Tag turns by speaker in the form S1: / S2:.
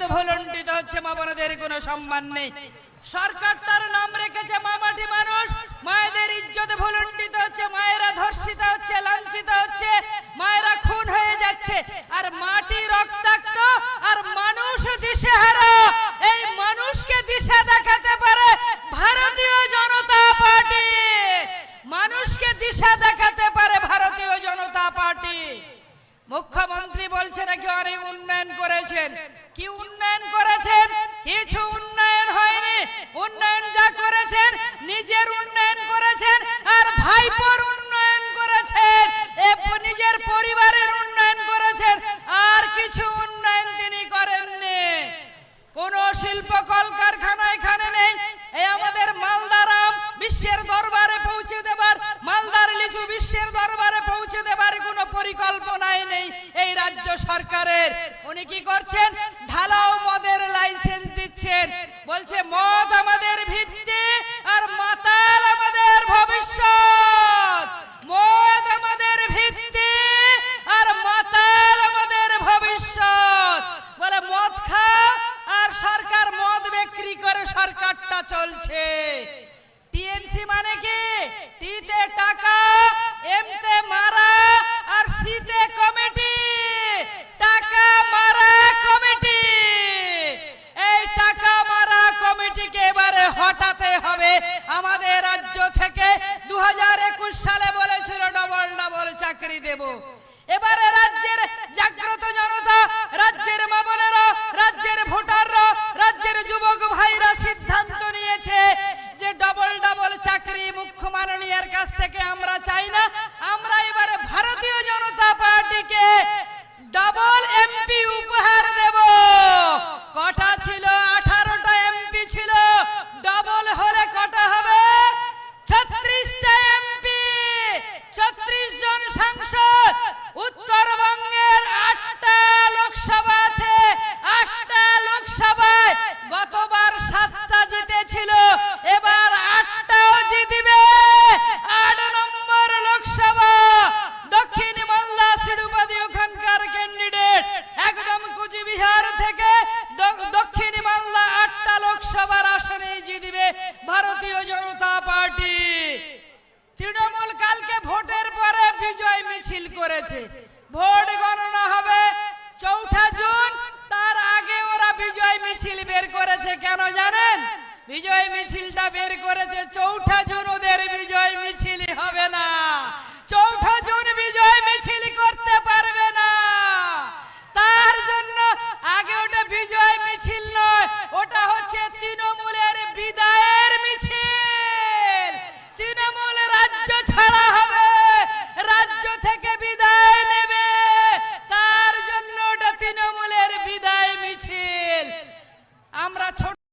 S1: ইজ্জত ভুলণ্ঠিত হচ্ছে, মা বোনদের কোনো সম্মান নেই। সরকার তার নাম রেখেছে মামাটি মানুষ, মায়েদের ইজ্জত ভুলণ্ঠিত হচ্ছে, মায়েরা ধর্ষিত হচ্ছে, লাঞ্ছিত হচ্ছে, মায়েরা খুন হয়ে যাচ্ছে, আর মাটি রক্তাক্ত, আর মানুষ দিশেহারা। এই মানুষকে দিশা দেখাতে পারে ভারতীয় জনতা পার্টি। মানুষকে দিশা দেখাতে পারে ভারতীয় জনতা পার্টি। মুখ্যমন্ত্রী বলছে নাকি অনেক উন্নয়ন করেছেন। কি উন্নয়ন করেছেন? কিছু উন্নয়ন হয়নি। উন্নয়ন যা করেছেন, নিজের উন্নয়ন করেছেন আর ভাইপোর উন্নয়ন করেছেন। নিজের পরিবারের উন্নয়ন করেছেন। আর কিছু উন্নয়ন তিনি করেননি। কোন শিল্প কলকারখানা এখানে নেই। এই আমাদের মালদার আম বিশ্বের দরবারে পৌঁছে দেবার, মালদার লিচু বিশ্বের দরবারে পৌঁছে দেবার কোনো পরিকল্পনাই নেই এই রাজ্য সরকারের। উনি কি করছেন? ঢালাও মদের লাইসেন্স দিচ্ছেন। বলছে, মদ আমাদের ভিত্তি আর মাতাল আমাদের ভবিষ্যৎ। মদ আমাদের ভিত্তি আর মাতাল আমাদের ভবিষ্যৎ। বলে, মদ খা আর সরকার মদ বিক্রি করে সরকারটা চলছে। আমাদের রাজ্য থেকে দু হাজার একুশ সালে বলেছিল ডবল ডবল চাকরি দেব। এবারে রাজ্যের জাগ্রত জন করেছে। ভোট গণনা হবে চৌঠা জুন, তার আগে ওরা বিজয় মিছিল বের করেছে, কেন জানেন? বিজয় মিছিলটা বের করেছে চৌঠা জুন ওদের বিজয়।